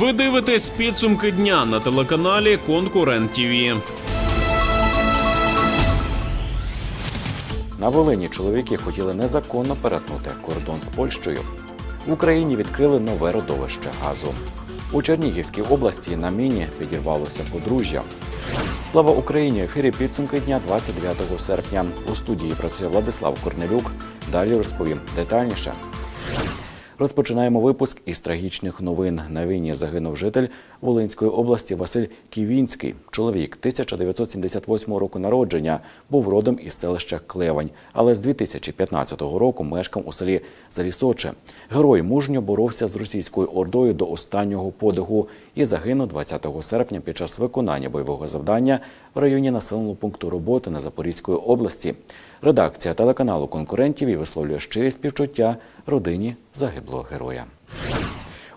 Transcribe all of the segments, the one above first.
Ви дивитесь підсумки дня на телеканалі Конкурент ТІВІ. На Волині чоловіки хотіли незаконно перетнути кордон з Польщею. В Україні відкрили нове родовище газу. У Чернігівській області на міні підірвалося подружжя. Слава Україні! В ефірі підсумки дня 29 серпня. У студії працює Владислав Корнелюк. Далі розповім детальніше. Розпочинаємо випуск із трагічних новин. На війні загинув житель Волинської області Василь Ківінський. Чоловік 1978 року народження був родом із селища Клевань, але з 2015 року мешкав у селі Залісоче. Герой мужньо боровся з російською ордою до останнього подиху і загинув 20 серпня під час виконання бойового завдання в районі населеного пункту роботи на Запорізької області. Редакція телеканалу конкурентів і висловлює щирі співчуття родині загиблого героя.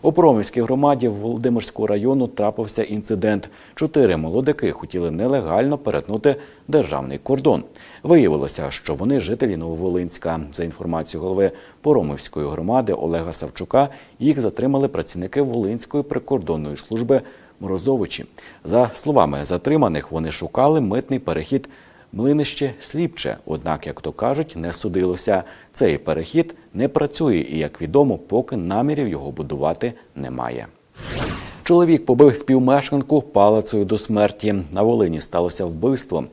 У Промівській громаді Володимирського району трапився інцидент. Чотири молодики хотіли нелегально перетнути державний кордон. Виявилося, що вони жителі Нововолинська. За інформацією голови Поромівської громади Олега Савчука, їх затримали працівники Волинської прикордонної служби Морозовичі. За словами затриманих, вони шукали митний перехід Млинище сліпче, однак, як то кажуть, не судилося. Цей перехід не працює і, як відомо, поки намірів його будувати немає. Чоловік побив співмешканку палицею до смерті. На Волині сталося вбивство.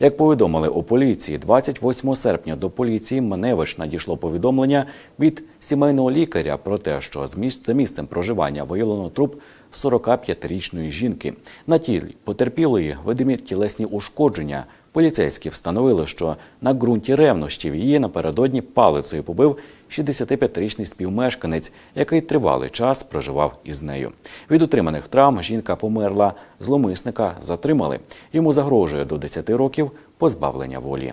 Як повідомили у поліції, 28 серпня до поліції Маневич надійшло повідомлення від сімейного лікаря про те, що з за місцем проживання виявлено труп 45-річної жінки. На тілі потерпілої видимі тілесні ушкодження. Поліцейські встановили, що на ґрунті ревнощів її напередодні палицею побив 65-річний співмешканець, який тривалий час проживав із нею. Від отриманих травм жінка померла, зломисника затримали. Йому загрожує до 10 років позбавлення волі.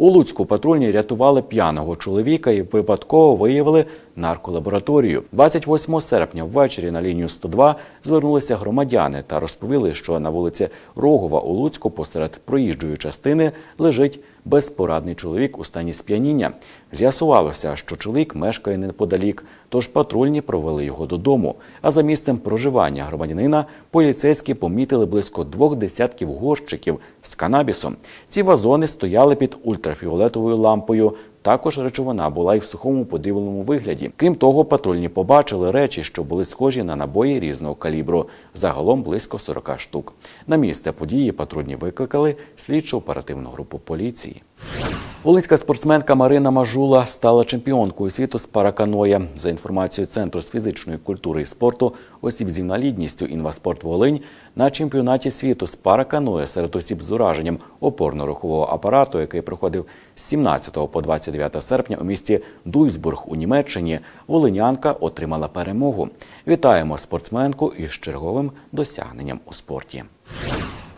У Луцьку патрульні рятували п'яного чоловіка і випадково виявили нарколабораторію. 28 серпня ввечері на лінію 102 звернулися громадяни та розповіли, що на вулиці Рогова у Луцьку посеред проїжджої частини лежить безпорадний чоловік у стані сп'яніння. З'ясувалося, що чоловік мешкає неподалік, тож патрульні провели його додому. А за місцем проживання громадянина поліцейські помітили близько двох десятків горщиків з канабісом. Ці вазони стояли під ультрафіолетовою лампою. Також речовина була й в сухому подивленому вигляді. Крім того, патрульні побачили речі, що були схожі на набої різного калібру, загалом близько 40 штук. На місце події патрульні викликали слідчо-оперативну групу поліції. Волинська спортсменка Марина Мажула стала чемпіонкою світу з параканоя. За інформацією Центру з фізичної культури і спорту осіб з інвалідністю «Інваспорт Волинь» на чемпіонаті світу з параканоя серед осіб з ураженням опорно-рухового апарату, який проходив з 17 по 29 серпня у місті Дуйсбург у Німеччині, волинянка отримала перемогу. Вітаємо спортсменку із черговим досягненням у спорті.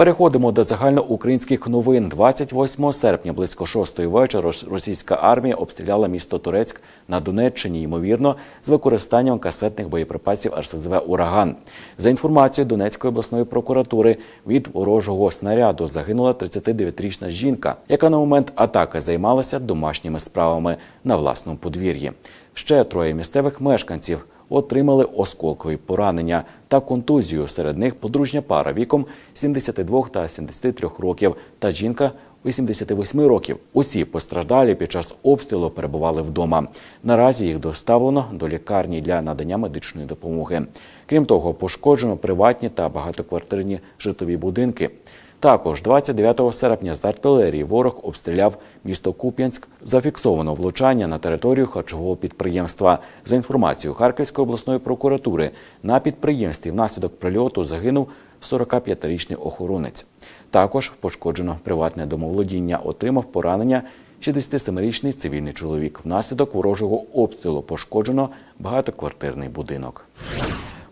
Переходимо до загальноукраїнських новин. 28 серпня близько 6 вечора російська армія обстріляла місто Турецьк на Донеччині, ймовірно, з використанням касетних боєприпасів РСЗВ Ураган. За інформацією Донецької обласної прокуратури, від ворожого снаряду загинула 39-річна жінка, яка на момент атаки займалася домашніми справами на власному подвір'ї. Ще троє місцевих мешканців отримали осколкові поранення та контузію. Серед них подружня пара віком 72 та 73 років та жінка 88 років. Усі постраждалі під час обстрілу перебували вдома. Наразі їх доставлено до лікарні для надання медичної допомоги. Крім того, пошкоджено приватні та багатоквартирні житлові будинки. Також 29 серпня з артилерії ворог обстріляв місто Куп'янськ. Зафіксовано влучання на територію харчового підприємства. За інформацією Харківської обласної прокуратури, на підприємстві внаслідок прильоту загинув 45-річний охоронець. Також пошкоджено приватне домоволодіння, отримав поранення 67-річний цивільний чоловік. Внаслідок ворожого обстрілу пошкоджено багатоквартирний будинок.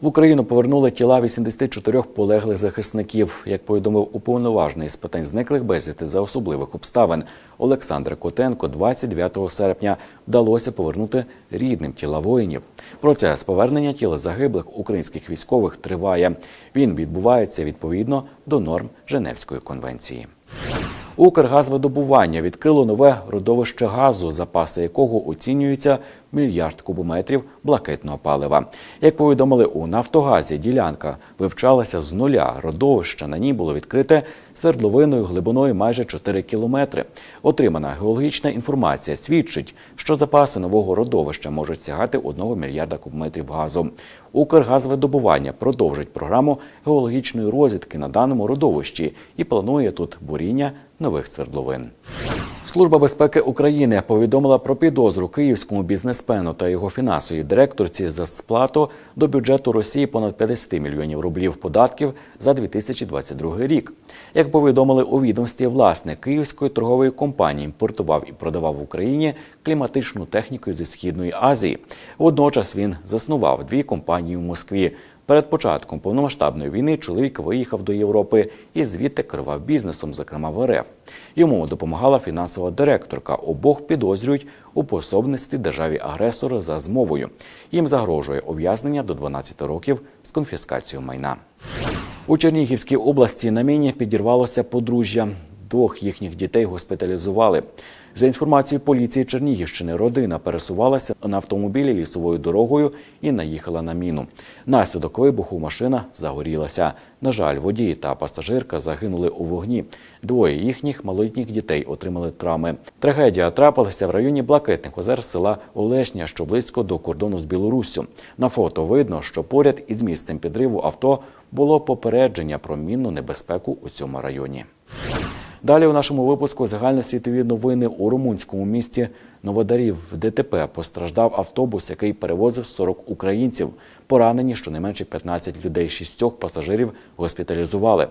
В Україну повернули тіла 84 полеглих захисників. Як повідомив уповноважений з питань зниклих безвісти за особливих обставин Олександр Котенко, 29 серпня вдалося повернути рідним тіла воїнів. Процес повернення тіла загиблих українських військових триває. Він відбувається відповідно до норм Женевської конвенції. Укргазвидобування відкрило нове родовище газу, запаси якого оцінюються мільярд кубометрів блакитного палива. Як повідомили у Нафтогазі, ділянка вивчалася з нуля. Родовище на ній було відкрите свердловиною глибиною майже 4 кілометри. Отримана геологічна інформація свідчить, що запаси нового родовища можуть сягати 1 мільярда кубометрів газу. Укргазвидобування продовжить програму геологічної розвідки на даному родовищі і планує тут буріння нових свердловин. Служба безпеки України повідомила про підозру київському бізнесмену та його фінансовій директорці за сплату до бюджету Росії понад 50 мільйонів рублів податків за 2022 рік. Як повідомили у відомстві, власник київської торгової компанії імпортував і продавав в Україні кліматичну техніку зі східної Азії. Водночас він заснував дві компанії в Москві. Перед початком повномасштабної війни чоловік виїхав до Європи і звідти керував бізнесом, зокрема в РФ. Йому допомагала фінансова директорка. Обох підозрюють у пособництві державі агресору за змовою. Їм загрожує ув'язнення до 12 років з конфіскацією майна. У Чернігівській області на міні підірвалося подружжя. Двох їхніх дітей госпіталізували. За інформацією поліції Чернігівщини, родина пересувалася на автомобілі лісовою дорогою і наїхала на міну. Наслідок вибуху машина загорілася. На жаль, водій та пасажирка загинули у вогні. Двоє їхніх малолітніх дітей отримали травми. Трагедія трапилася в районі Блакитних озер села Олешня, що близько до кордону з Білоруссю. На фото видно, що поряд із місцем підриву авто було попередження про мінну небезпеку у цьому районі. Далі у нашому випуску загальносвітові новини у румунському місті Новодарів в ДТП постраждав автобус, який перевозив 40 українців. Поранені щонайменше 15 людей, шістьох пасажирів госпіталізували.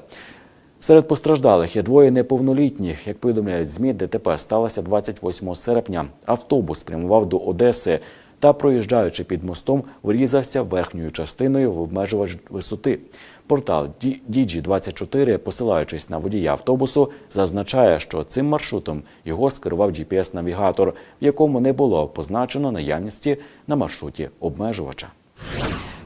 Серед постраждалих є двоє неповнолітніх. Як повідомляють ЗМІ, ДТП сталося 28 серпня. Автобус прямував до Одеси та, проїжджаючи під мостом, врізався верхньою частиною в обмежувач висоти. Портал Digi24, посилаючись на водія автобусу, зазначає, що цим маршрутом його скерував GPS-навігатор, в якому не було позначено наявності на маршруті обмежувача.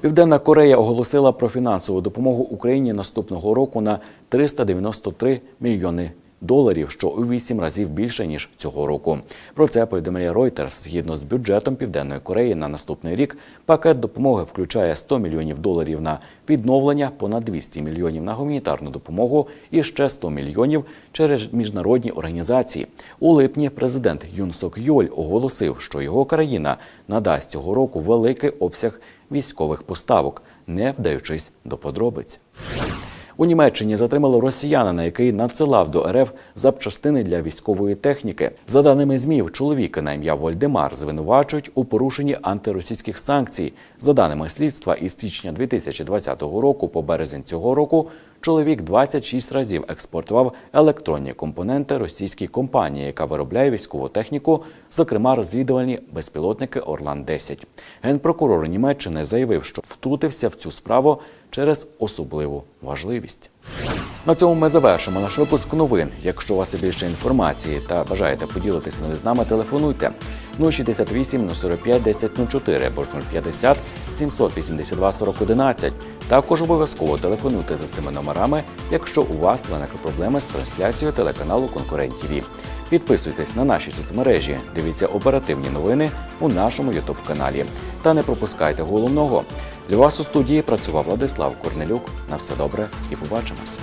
Південна Корея оголосила про фінансову допомогу Україні наступного року на 393 мільйони доларів, що у вісім разів більше ніж цього року. Про це повідомляє Reuters. Згідно з бюджетом Південної Кореї на наступний рік пакет допомоги включає 100 мільйонів доларів на відновлення, понад 200 мільйонів на гуманітарну допомогу і ще 100 мільйонів через міжнародні організації. У липні президент Юн Сок Йоль оголосив, що його країна надасть цього року великий обсяг військових поставок, не вдаючись до подробиць. У Німеччині затримали росіянина, який надсилав до РФ запчастини для військової техніки. За даними ЗМІВ, чоловіка на ім'я Вольдемар звинувачують у порушенні антиросійських санкцій. За даними слідства, із січня 2020 року по березень цього року чоловік 26 разів експортував електронні компоненти російській компанії, яка виробляє військову техніку, зокрема розвідувальні безпілотники Орлан 10 Генпрокурор Німеччини заявив, що втрутився в цю справу через особливу важливість. На цьому ми завершимо наш випуск новин. Якщо у вас є більше інформації та бажаєте поділитися нею з нами, телефонуйте 068 045 1004 або ж 050 782 4011. Також обов'язково телефонуйте за цими номерами, якщо у вас виникли проблеми з трансляцією телеканалу Конкурент ТВ. Підписуйтесь на наші соцмережі, дивіться оперативні новини у нашому Ютуб каналі. Та не пропускайте головного. Для вас у студії працював Владислав Корнелюк. На все добре і побачимось.